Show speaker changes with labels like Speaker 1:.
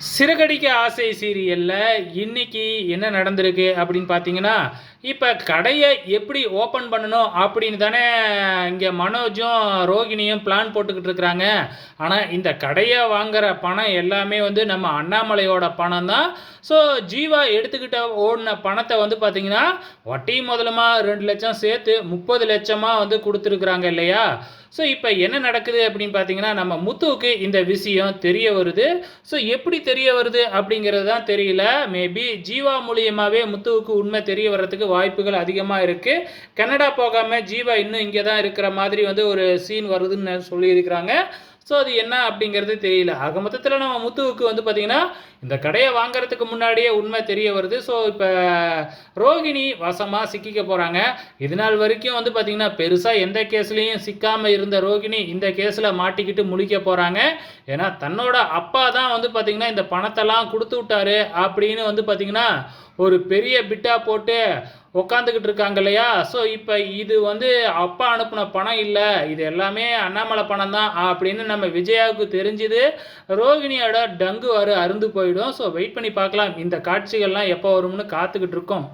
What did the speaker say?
Speaker 1: சிறகடிக்க ஆசை சீரியலில் இன்னைக்கு என்ன நடந்திருக்கு அப்படின்னு பார்த்தீங்கன்னா இப்போ கடையை எப்படி ஓப்பன் பண்ணணும் அப்படின்னு தானே இங்கே மனோஜும் ரோகிணியும் பிளான் போட்டுக்கிட்டு இருக்கிறாங்க. ஆனால் இந்த கடையை வாங்குற பணம் எல்லாமே வந்து நம்ம அண்ணாமலையோட பணம் தான். ஸோ ஜீவா எடுத்துக்கிட்ட ஓடின பணத்தை வந்து பார்த்தீங்கன்னா வட்டி முதலமாக ரெண்டு லட்சம் சேர்த்து முப்பது லட்சமாக வந்து கொடுத்துருக்குறாங்க இல்லையா? ஸோ இப்போ என்ன நடக்குது அப்படின்னு பார்த்தீங்கன்னா நம்ம முத்துவுக்கு இந்த விஷயம் தெரிய வருது. ஸோ எப்படி தெரிய வருது அப்படிங்கிறது தான் தெரியல. மேபி ஜீவா மூலியமாகவே முத்துவுக்கு உண்மை தெரிய வர்றதுக்கு வாய்ப்புகள் அதிகமாக இருக்குது கனடா போகாமல் ஜீவா இன்னும் இங்கே தான் இருக்கிற மாதிரி வந்து ஒரு சீன் வருதுன்னு சொல்லியிருக்கிறாங்க. ஸோ அது என்ன அப்படிங்கிறது தெரியல. ஆக மொத்தத்தில் நம்ம முத்துவுக்கு வந்து பார்த்திங்கன்னா இந்த கடையை வாங்குறதுக்கு முன்னாடியே உண்மை தெரிய வருது. ஸோ இப்போ ரோகிணி வசமாக சிக்கிக்க போகிறாங்க இது நாள் வரைக்கும் வந்து பார்த்திங்கன்னா பெருசாக எந்த கேஸ்லேயும் சிக்காமல் இருந்த ரோகிணி இந்த கேஸில் மாட்டிக்கிட்டு முழிக்க போகிறாங்க ஏன்னா தன்னோட அப்பா தான் வந்து பார்த்திங்கன்னா இந்த பணத்தெல்லாம் கொடுத்து விட்டாரு அப்படின்னு வந்து பார்த்திங்கன்னா ஒரு பெரிய பிட்டாக போட்டு உட்காந்துக்கிட்டு இருக்காங்க இல்லையா? ஸோ இப்போ இது வந்து அப்பா அனுப்புன பணம் இல்லை. இது எல்லாமே அண்ணாமலை பணம் தான் அப்படின்னு நம்ம விஜயாவுக்கு தெரிஞ்சுது. ரோகிணியோட டங்கு வர அருந்து போயிடும். ஸோ வெயிட் பண்ணி பார்க்கலாம். இந்த காட்சிகள்லாம் எப்போ வரும்னு காத்துக்கிட்டு இருக்கோம்.